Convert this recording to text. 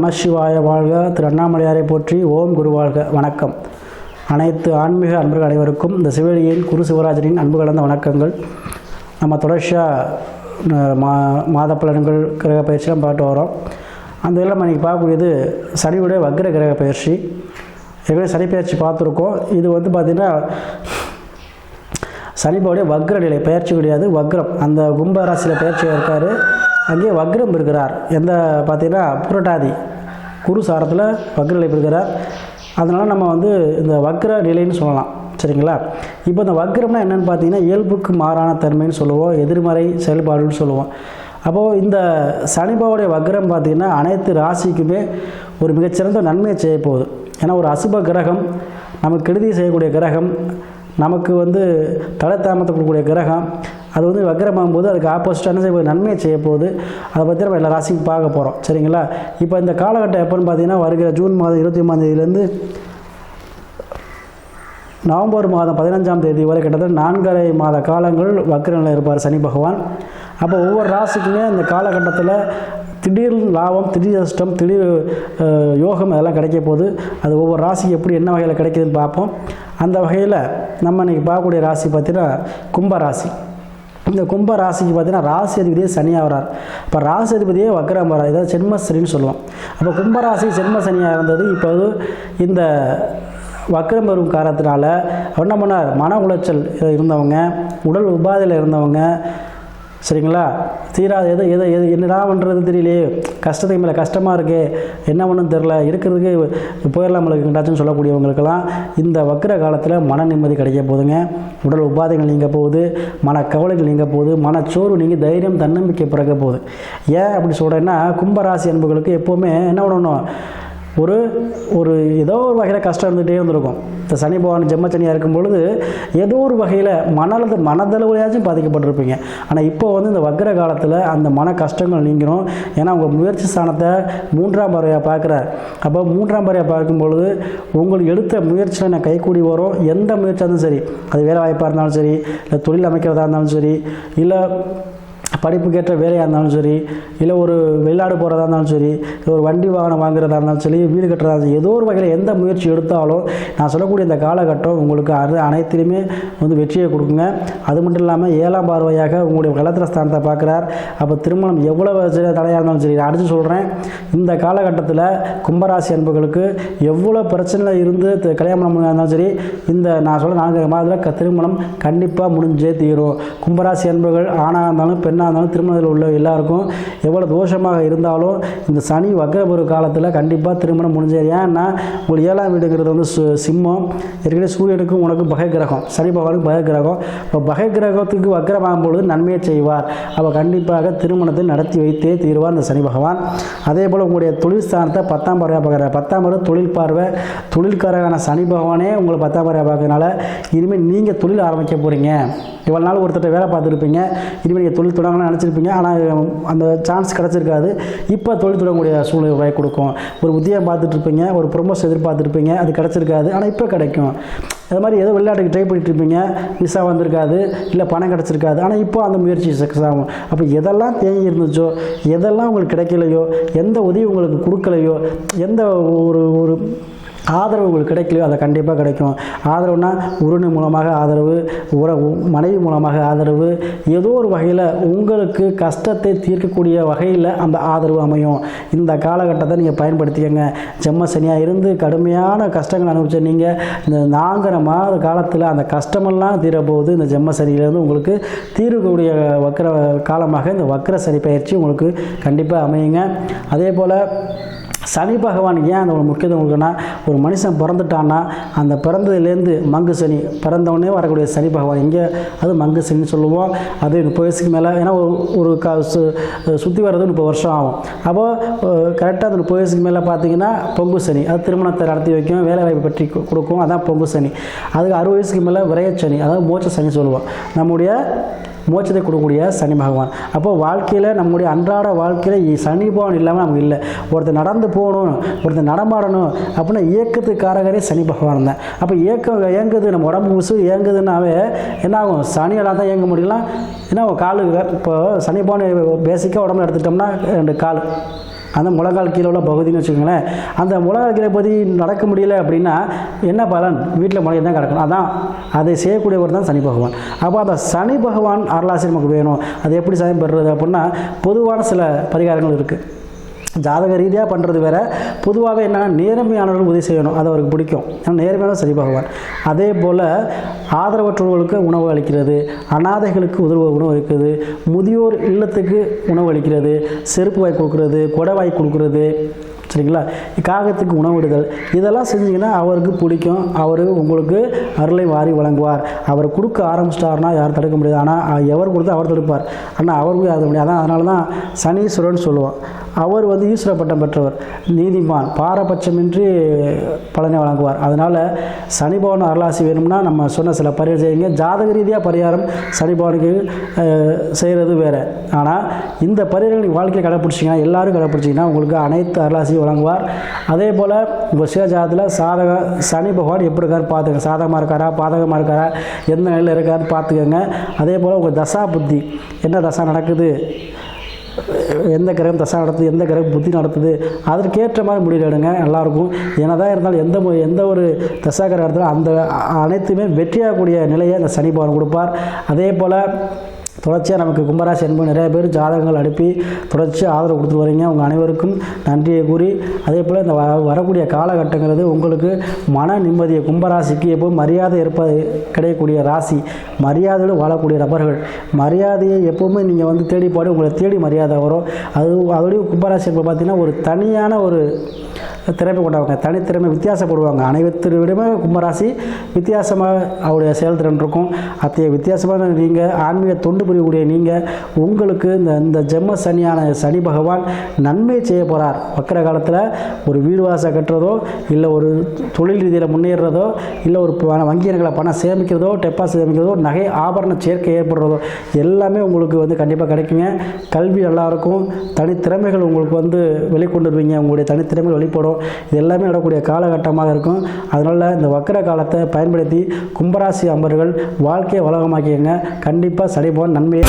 நமசிவாய வாழ்க. திரு அண்ணாமலையாரை போற்றி ஓம் குரு வாழ்க. வணக்கம். அனைத்து ஆன்மீக அன்பர்கள் அனைவருக்கும் இந்த சிவலியின் குரு சிவராஜனின் அன்பு கலந்த வணக்கங்கள். நம்ம தொடர்ச்சியாக மா மாத பலன்கள் கிரக பயிற்சியெலாம் பார்த்து வரோம். அந்த இதில் நம்ம இன்றைக்கி பார்க்கக்கூடியது சனியுடைய வக்ர கிரக பயிற்சி. ஏற்கனவே சனி பயிற்சி பார்த்துருக்கோம். இது வந்து பார்த்திங்கன்னா சனிபாவுடைய வக்ர நிலை. பயிற்சி கிடையாது வக்ரம். அந்த கும்ப ராசியில் பயிற்சியாக இருக்கார். அங்கேயே வக்ரம் இருக்கிறார். எந்த பார்த்தீங்கன்னா புரட்டாதி. குரு சாரத்தில் வக்ர நிலை அதனால் நம்ம வந்து இந்த வக்ர நிலைன்னு சொல்லலாம். சரிங்களா? இப்போ இந்த வக்ரம்னா என்னென்னு பார்த்தீங்கன்னா இயல்புக்கு மாறான தன்மைன்னு சொல்லுவோம் எதிர்மறை செயல்பாடுன்னு சொல்லுவோம். அப்போது இந்த சனிபாவுடைய வக்ரம் பார்த்திங்கன்னா அனைத்து ராசிக்குமே ஒரு மிகச்சிறந்த நன்மையை செய்ய போகுது ஏன்னா ஒரு அசுப கிரகம் நமக்கு கெடுதி செய்யக்கூடிய கிரகம் நமக்கு வந்து தலை தாமத்தை கொடுக்கக்கூடிய கிரகம் அது வந்து வக்ரமாகும் போது அதுக்கு ஆப்போசிட்டான செய்ய நன்மையை செய்ய போகுது. அதை பற்றி நம்ம எல்லா ராசிக்கும் பார்க்க போகிறோம் சரிங்களா? இப்போ இந்த காலகட்டம் எப்போன்னு பார்த்தீங்கன்னா வருகிற ஜூன் மாதம் இருபத்தி ஒன்பதாந்தேதியிலேருந்து நவம்பர் மாதம் பதினஞ்சாம் தேதி வரை கிட்டத்தட்ட நான்கரை மாத காலங்கள் வக்ரநிலை இருப்பார் சனி பகவான். அப்போ ஒவ்வொரு ராசிக்குமே அந்த காலகட்டத்தில் திடீர் லாபம் திடீர் அஷ்டம் திடீர் யோகம் அதெல்லாம் கிடைக்க போகுது. அது ஒவ்வொரு ராசிக்கு எப்படி என்ன வகையில் கிடைக்குதுன்னு பார்ப்போம். அந்த வகையில் நம்ம இன்றைக்கி பார்க்கக்கூடிய ராசி பார்த்தீங்கன்னா கும்ப ராசி இந்த கும்ப ராசிக்கு பார்த்தீங்கன்னா ராசி அதிபதியே சனியாக வரார் இப்போ ராசி அதிபதியே வக்ரம் வரார் இதாவது சென்மசனின்னு சொல்லுவோம். அப்போ கும்பராசி சென்ம சனியாக இருந்தது இப்போ இந்த வக்ரம் வரும் காரணத்தினால என்ன பண்ணார்? மன உளைச்சல் இருந்தவங்க உடல் உபாதையில் இருந்தவங்க சரிங்களா? தீராது. எது எது எது என்னடா பண்ணுறது தெரியலையே. கஷ்டத்துக்கு மேலே கஷ்டமாக இருக்கே. என்ன பண்ணுன்னு தெரில இருக்கிறதுக்கு போயிடலாம் எங்கேயாச்சும் சொல்லக்கூடியவங்களுக்கெல்லாம் இந்த வக்கிர காலத்தில் மன நிம்மதி கிடைக்க போகுதுங்க. உடல் உபாதைகள் நீங்க போகுது. மன கவலைகள் நீங்க போகுது. மனச்சோர்வு நீங்கள் தைரியம் தன்னம்பிக்கை பிறக்க போகுது. ஏன் அப்படி சொல்கிறேன்னா கும்பராசி அன்புகளுக்கு எப்போவுமே என்ன பண்ணணும்? ஒரு ஒரு ஏதோ ஒரு வகையில் கஷ்டம் இருந்துகிட்டே இருந்திருக்கும் இந்த சனி பகவான் ஜெம்மச்சனியாக இருக்கும் பொழுது ஏதோ ஒரு வகையில் மனது மனதளவுலையாச்சும் பாதிக்கப்பட்டிருப்பீங்க. ஆனால் இப்போ வந்து இந்த வக்ர காலத்தில் அந்த மன கஷ்டங்கள் நீங்கிரும் ஏன்னா உங்கள் முயற்சி ஸ்தானத்தை மூன்றாம் பறவையாக பார்க்குறார் அப்போ மூன்றாம் பறவையாக பார்க்கும் பொழுது உங்கள் எடுத்த முயற்சியில் நான் கைக்கூடி வரும். எந்த முயற்சியாக இருந்தாலும் சரி அது வேலை வாய்ப்பாக இருந்தாலும் சரி இல்லை தொழில் அமைக்கிறதா இருந்தாலும் சரி இல்லை படிப்புக்கேற்ற வேலையாக இருந்தாலும் சரி இல்லை ஒரு வெளிநாடு போகிறதா இருந்தாலும் சரி ஒரு வண்டி வாகனம் வாங்குறதா இருந்தாலும் சரி வீடு கட்டுறதா இருந்தாலும் ஏதோ ஒரு வகையில் எந்த முயற்சி எடுத்தாலும் நான் சொல்லக்கூடிய இந்த காலகட்டம் உங்களுக்கு அது அனைத்திலுமே வந்து வெற்றியை கொடுக்குங்க. அது மட்டும் இல்லாமல் ஏழாம் பார்வையாக உங்களுடைய கலத்திர ஸ்தானத்தை பார்க்குறார். அப்போ திருமணம் எவ்வளோ தடையாக இருந்தாலும் சரி நான் அடுத்து சொல்கிறேன் இந்த காலகட்டத்தில் கும்பராசி அன்புகளுக்கு எவ்வளோ பிரச்சனை இருந்து கல்யாணம் இருந்தாலும் சரி இந்த நான் சொல்ல நான்கு மாதத்தில் க- திருமணம் கண்டிப்பாக முடிஞ்சே தீரும். கும்பராசி அன்புகள் ஆணாக இருந்தாலும் பெண்ணாக இருந்தாலும் திருமணத்தில் உள்ள எல்லாருக்கும் எவ்வளோ தோஷமாக இருந்தாலும் இந்த சனி வக்ரபுர காலத்தில் கண்டிப்பாக திருமணம் முடிஞ்சது. ஏன்னா உங்களுக்கு ஏழாம் வீடுங்கிறது வந்து சிம்மம். ஏற்கனவே சூரியனுக்கும் உனக்கு பகை கிரகம். சனி பகவானுக்கு பகை கிரகம். இப்போ பகை கிரகத்துக்கு வக்ரமாகும் பொழுது நன்மையை செய்வார். அப்போ கண்டிப்பாக திருமணத்தை நடத்தி வைத்தே தீர்வார் இந்த சனி பகவான். அதே போல் உங்களுடைய தொழில் ஸ்தானத்தை பத்தாம் பார்வையாக பார்க்குறாரு. பத்தாம் பார்வை தொழில் பார்வை. தொழில்காரரான சனி பகவானே உங்களை பத்தாம் பார்வையாக பார்க்கறதுனால இனிமேல் நீங்கள் தொழில் ஆரம்பிக்க போகிறீங்க இவ்வளோ நாள் ஒருத்தர் வேலை பார்த்துருப்பீங்க இனிமேல் நீங்கள் தொழில் தொடங்க தொடங்கலாம் நினச்சிருப்பீங்க. ஆனால் அந்த சான்ஸ் கிடச்சிருக்காது. இப்போ தொழில் தொடங்கக்கூடிய சூழ்நிலை வாய் கொடுக்கும். ஒரு உத்தியோகம் பார்த்துட்ருப்பீங்க ஒரு ப்ரொமோஷன் எதிர்பார்த்துருப்பீங்க. அது கிடச்சிருக்காது. ஆனால் இப்போ கிடைக்கும். அது மாதிரி ஏதோ வெளிநாட்டுக்கு ட்ரை பண்ணிட்டு விசா வந்திருக்காது. இல்லை பணம் கிடச்சிருக்காது. ஆனால் இப்போ அந்த முயற்சி சக்ஸஸ் ஆகும். அப்போ எதெல்லாம் தேங்கி இருந்துச்சோ எதெல்லாம் உங்களுக்கு கிடைக்கலையோ எந்த உதவி உங்களுக்கு கொடுக்கலையோ எந்த ஒரு ஒரு ஆதரவு உங்களுக்கு கிடைக்கலையோ அதை கண்டிப்பாக கிடைக்கும். ஆதரவுனா உருணை மூலமாக ஆதரவு உறவு மனைவி மூலமாக ஆதரவு ஏதோ ஒரு வகையில் உங்களுக்கு கஷ்டத்தை தீர்க்கக்கூடிய வகையில் அந்த ஆதரவு அமையும். இந்த காலகட்டத்தை நீங்கள் பயன்படுத்திக்கங்க. ஜெம்ம சனியாக இருந்து கடுமையான கஷ்டங்கள் அனுபவிச்ச நீங்கள் இந்த நாங்கிற மாத காலத்தில் அந்த கஷ்டமெல்லாம் தீரப்போகுது. இந்த ஜெம்ம சனியிலேருந்து உங்களுக்கு தீர்க்கக்கூடிய வக்கர காலமாக இந்த வக்கர சனி பயிற்சி உங்களுக்கு கண்டிப்பாக அமையுங்க. அதே போல் சனி பகவான் ஏன் அந்த ஒரு முக்கியத்துவம் கொடுக்குன்னா ஒரு மனுஷன் பிறந்துட்டான்னா அந்த பிறந்ததுலேருந்து மங்கு சனி பிறந்தவொடனே வரக்கூடிய சனி பகவான் எங்கே? அது மங்கு சனின்னு சொல்லுவோம். அது முப்பது வயசுக்கு மேலே ஏன்னா ஒரு ஒரு க சு சுற்றி வர்றது முப்பது வருஷம் ஆகும். அப்போது கரெக்டாக அந்த முப்பது வயசுக்கு மேலே பார்த்தீங்கன்னா பொங்கு சனி. அது திருமணத்தை நடத்தி வைக்கும் வேலை வாய்ப்பு பற்றி கு- கொடுக்கும். அதான் பொங்கு சனி. அதுக்கு அறுபது வயசுக்கு மேலே விரையச்சனி அதாவது மோச்ச சனி சொல்லுவோம். நம்முடைய மோட்சத்தை கொடுக்கக்கூடிய சனி பகவான். அப்போ வாழ்க்கையில் நம்முடைய அன்றாட வாழ்க்கையில் சனி பகவான் இல்லாமல் நமக்கு இல்லை. ஒருத்தர் நடந்து போகணும் ஒருத்தர் நடமாடணும் அப்படின்னா இயக்கத்துக்கு காரகரே சனி பகவான் தான். அப்போ இயக்கம் இயங்குது நம்ம உடம்பு முசு இயங்குதுன்னாவே என்ன ஆகும் சனியெல்லாம் தான் இயங்க முடியலாம் ஏன்னா காலு இப்போ சனி பகவான் பேசிக்காக உடம்புல எடுத்துட்டோம்னா ரெண்டு கால். அந்த முழங்கால் கீழே உள்ள பகுதின்னு வச்சுக்கோங்களேன் அந்த முழங்கால் கீழே பகுதி நடக்க முடியல அப்படின்னா என்ன பலன்? வீட்டில் முளையை தான் கிடக்கணும். அதான் அதை செய்யக்கூடியவர் தான் சனி பகவான். அப்போ அந்த சனி பகவான் அருளாசி நமக்கு வேணும் அது எப்படி சாயம் பெறுறது அப்படின்னா பொதுவான சில பரிகாரங்கள் இருக்குது ஜாதக ரீதியாக பண்ணுறது வேற. பொதுவாகவே என்னென்னா நேர்மையானவர்கள் உதவி செய்யணும். அது அவருக்கு பிடிக்கும். ஏன்னா நேர்மையான சரி பகவான். அதே போல் ஆதரவற்றவர்களுக்கு உணவு அளிக்கிறது. அனாதைகளுக்கு உதவு உணவு அளிக்கிறது முதியோர் இல்லத்துக்கு உணவு அளிக்கிறது. செருப்பு வாய் கொடுக்குறது கொடை வாய் கொடுக்குறது. சரிங்களா? காகத்துக்கு உணவிடுதல். இதெல்லாம் செஞ்சீங்கன்னா அவருக்கு பிடிக்கும். அவர் உங்களுக்கு அருளை வாரி வழங்குவார். அவர் கொடுக்க ஆரம்பிச்சிட்டாருன்னா யாரும் தடுக்க முடியாது. ஆனால் எவர் கொடுத்தா அவர் தடுப்பார். ஆனால் அவருக்கு அது முடியாது. அதான் அதனால தான் சனீஸ்வரன் சொல்லுவோம் அவர் வந்து ஈஸ்வர பட்டம் பெற்றவர். நீதிமான். பாரபட்சமின்றி பலனை வழங்குவார். அதனால் சனி பவன் அருளாசி வேணும்னா நம்ம சொன்ன சில பரிகாரம் செய்யுங்க ஜாதக ரீதியாக பரிகாரம் சனி பவனுக்கு செய்கிறது வேறு. ஆனால் இந்த பரிகாரம் நீங்கள் வாழ்க்கையை கடைப்பிடிச்சிங்கன்னா எல்லாரும் கடைப்பிடிச்சிங்கன்னா உங்களுக்கு அனைத்து அருளாசியும் வழங்குவார். அதே போல் உங்கள் சிவஜாதத்தில் சாதக சனி பகவான் எப்படி இருக்கார் பார்த்துக்கங்க. சாதகமாக இருக்காரா பாதகமாக இருக்காரா எந்த நிலையில் இருக்காருன்னு பார்த்துக்கோங்க. அதே போல் உங்கள் தசா புத்தி என்ன தசா நடக்குது? எந்த கிரகம் தசா நடத்துது எந்த கிரகம் புத்தி நடத்துது அதற்கேற்ற மாதிரி முடிவு எடுங்க நல்லாயிருக்கும் என்னதான் இருந்தாலும் எந்த எந்த ஒரு தசா கிரகம் அந்த அனைத்துமே வெற்றியாகக்கூடிய நிலையை அந்த சனி பகவான் கொடுப்பார். அதே போல் தொடர்ச்சியாக நமக்கு கும்பராசி என்பது நிறைய பேர் ஜாதகங்கள் அனுப்பி தொடர்ச்சியாக ஆதரவு கொடுத்துட்டு வரீங்க உங்கள் அனைவருக்கும் நன்றியை கூறி அதே போல் இந்த வ வரக்கூடிய காலகட்டங்கிறது உங்களுக்கு மன நிம்மதியை கும்பராசிக்கு எப்போ மரியாதை இருப்பது கிடைக்கக்கூடிய ராசி. மரியாதையோடு வாழக்கூடிய நபர்கள். மரியாதையை எப்போவுமே நீங்கள் வந்து தேடி பாடி உங்களை தேடி மரியாதை வரும். அது அதோடய கும்பராசி என்பது பார்த்தீங்கன்னா ஒரு தனியான ஒரு திறமை கொண்டவங்க தனித்திறமை வித்தியாசப்படுவாங்க. அனைவரை விடமே கும்பராசி வித்தியாசமாக அவருடைய செயல்திறன் இருக்கும். அத்தகைய வித்தியாசமான நீங்கள் ஆன்மீக தொண்டு புரியக்கூடிய நீங்கள் உங்களுக்கு இந்த இந்த ஜெம்ம சனியான சனி பகவான் நன்மை செய்ய போகிறார் வக்கர காலத்தில் ஒரு வீடு வாசை கட்டுறதோ இல்லை ஒரு தொழில் ரீதியில் முன்னேறதோ இல்லை ஒரு பண பணம் சேமிக்கிறதோ டெபாசிட் சேமிக்கிறதோ நகை ஆபரண சேர்க்கை ஏற்படுறதோ எல்லாமே உங்களுக்கு வந்து கண்டிப்பாக கிடைக்குங்க. கல்வி நல்லாயிருக்கும் தனித்திறமைகள் உங்களுக்கு வந்து வெளிக்கொண்டு வருவீங்க. உங்களுடைய தனித்திறமைகள் வெளிப்படும். இது எல்லாமே நடக்கூடிய காலகட்டமாக இருக்கும். அதனால் இந்த வக்கர காலத்தை பயன்படுத்தி கும்பராசி அம்பர்கள் வாழ்க்கையை வளகமாக்கிங்க கண்டிப்பாக சனிபவன் நன்மையை